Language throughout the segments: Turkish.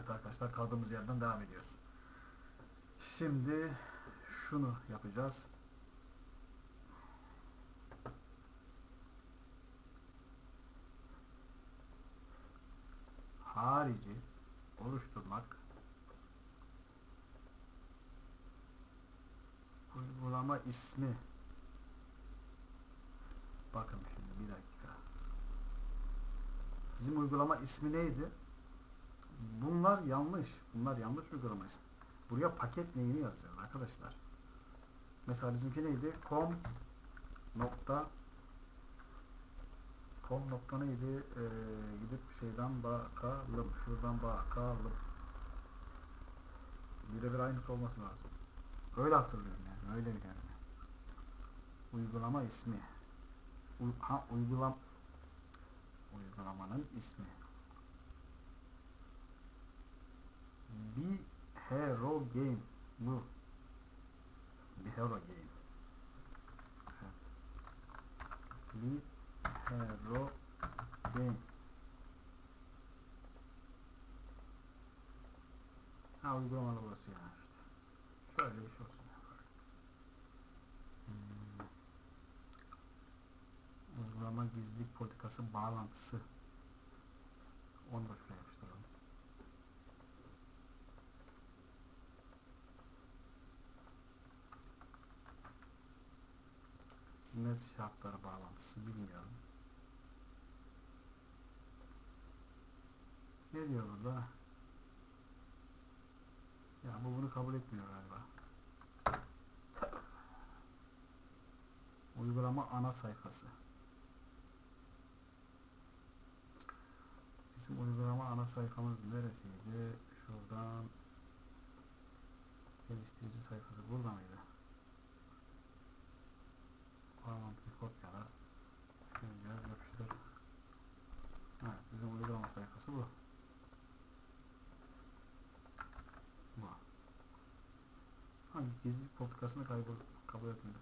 Evet arkadaşlar kaldığımız yerden devam ediyoruz. Şimdi şunu yapacağız. Harici oluşturmak uygulama ismi bakın şimdi bir dakika bizim uygulama ismi neydi bunlar yanlış. Bunlar yanlış uygulama ismi buraya paket neyini yazacağız arkadaşlar? Mesela bizimki neydi? Com nokta com nokta neydi? Ee, gidip şeyden bakalım şuradan bakalım. Birebir aynısı olması lazım. Öyle hatırlıyorum yani öyle bir yani. Uygulama ismi. U- ha uygulam uygulamanın ismi bir hero game bu bir hero game. Evet. Bir hero game. Ha uygulamalı burası yani işte. Şöyle bir şey olsun. Hmm. uygulama gizlilik politikası bağlantısı. Onu da şuraya hizmet şartları bağlantısı bilmiyorum. Ne diyor burada? Ya bu bunu kabul etmiyor galiba. Uygulama ana sayfası. Bizim uygulama ana sayfamız neresiydi? Şuradan geliştirici sayfası burada mıydı? Bağlantıyı kopyala. Şöyle yapıştır. Evet, bizim uygulama sayfası bu. Bu. Hangi gizlilik politikasını kaybol kabul etmedi.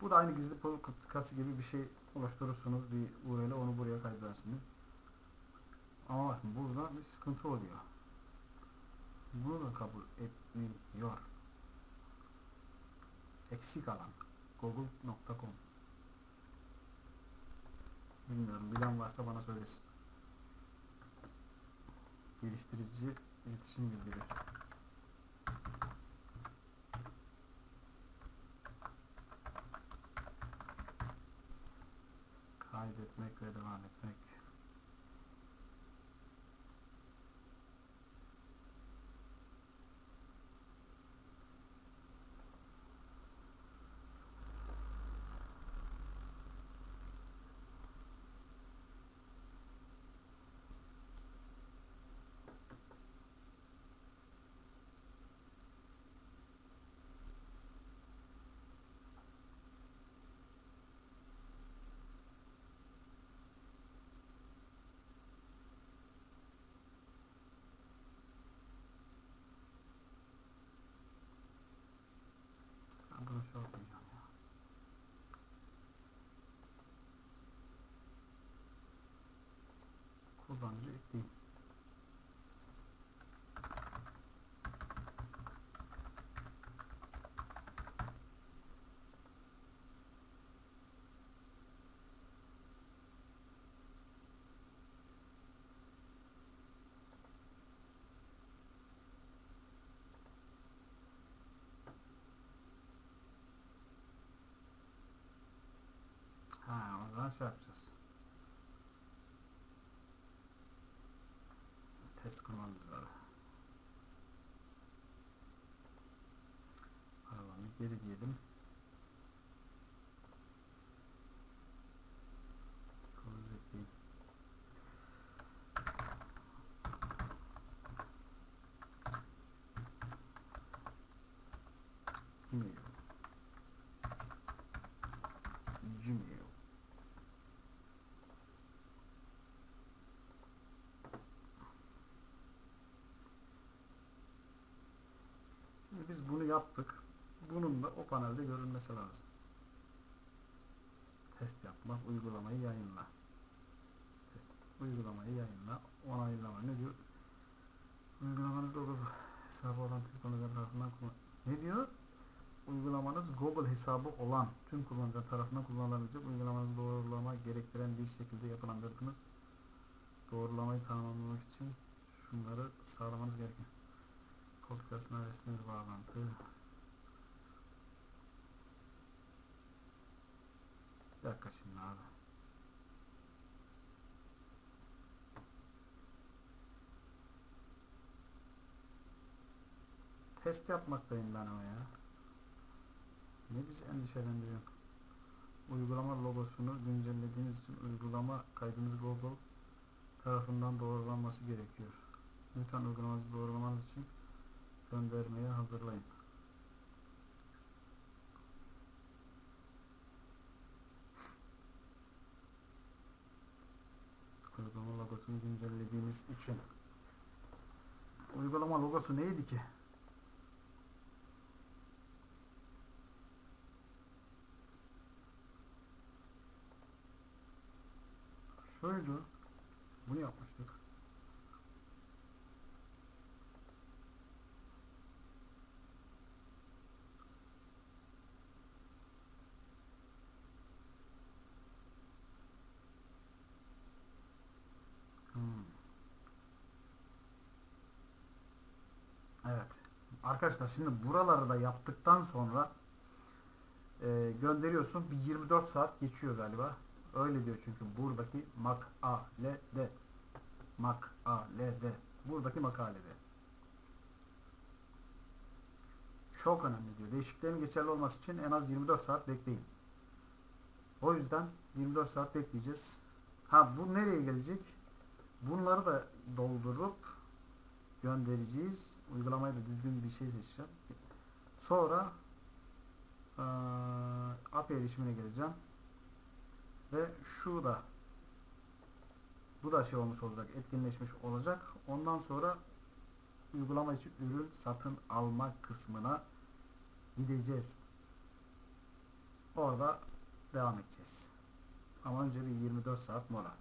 Bu da aynı gizlilik politikası gibi bir şey oluşturursunuz. Bir URL onu buraya kaydedersiniz. Ama bakın burada bir sıkıntı oluyor. Bunu da kabul etmiyor eksik alan. Google.com bilmiyorum bilen varsa bana söylesin. Geliştirici iletişim bildirir kaydetmek ve devam etmek Ben bunu şey yapmayacağım ya. Kullanıcı ekleyin. Ha, o zaman şey yapacağız. Test kurmamız lazım. Arabanı geri diyelim. Gmail. Gmail. Şimdi biz bunu yaptık. Bunun da o panelde görünmesi lazım. Test yapmak, uygulamayı yayınla. Test. Uygulamayı yayınla. Onaylama. Ne diyor? Uygulamanız Google hesabı olan tüm kullanıcılar tarafından kullan... Ne diyor? Uygulamanız Google hesabı olan tüm kullanıcılar tarafından kullanılabilecek uygulamanızı doğrulama gerektiren bir şekilde yapılandırdınız. Doğrulamayı tamamlamak için şunları sağlamanız gerekiyor. Politikasına resmi bir bağlantı. Bir dakika şimdi abi. Test yapmaktayım ben ama ya. Ne bizi endişelendiriyor? Uygulama logosunu güncellediğiniz için uygulama kaydınız Google tarafından doğrulanması gerekiyor. Lütfen uygulamanızı doğrulamanız için göndermeye hazırlayın. Uygulama logosunu güncellediğiniz için. Uygulama logosu neydi ki? Şuydu. Bunu yapmıştık. Hmm. Evet. Arkadaşlar şimdi buraları da yaptıktan sonra e, gönderiyorsun. Bir 24 saat geçiyor galiba. Öyle diyor çünkü buradaki makalede. Makalede. Buradaki makalede. Çok önemli diyor. Değişikliklerin geçerli olması için en az 24 saat bekleyin. O yüzden 24 saat bekleyeceğiz. Ha bu nereye gelecek? Bunları da doldurup göndereceğiz. Uygulamaya da düzgün bir şey seçeceğim. Sonra eee API erişimine geleceğim. Ve şu da bu da şey olmuş olacak, etkinleşmiş olacak. Ondan sonra uygulama için ürün satın alma kısmına gideceğiz. Orada devam edeceğiz. Ama önce bir 24 saat mola.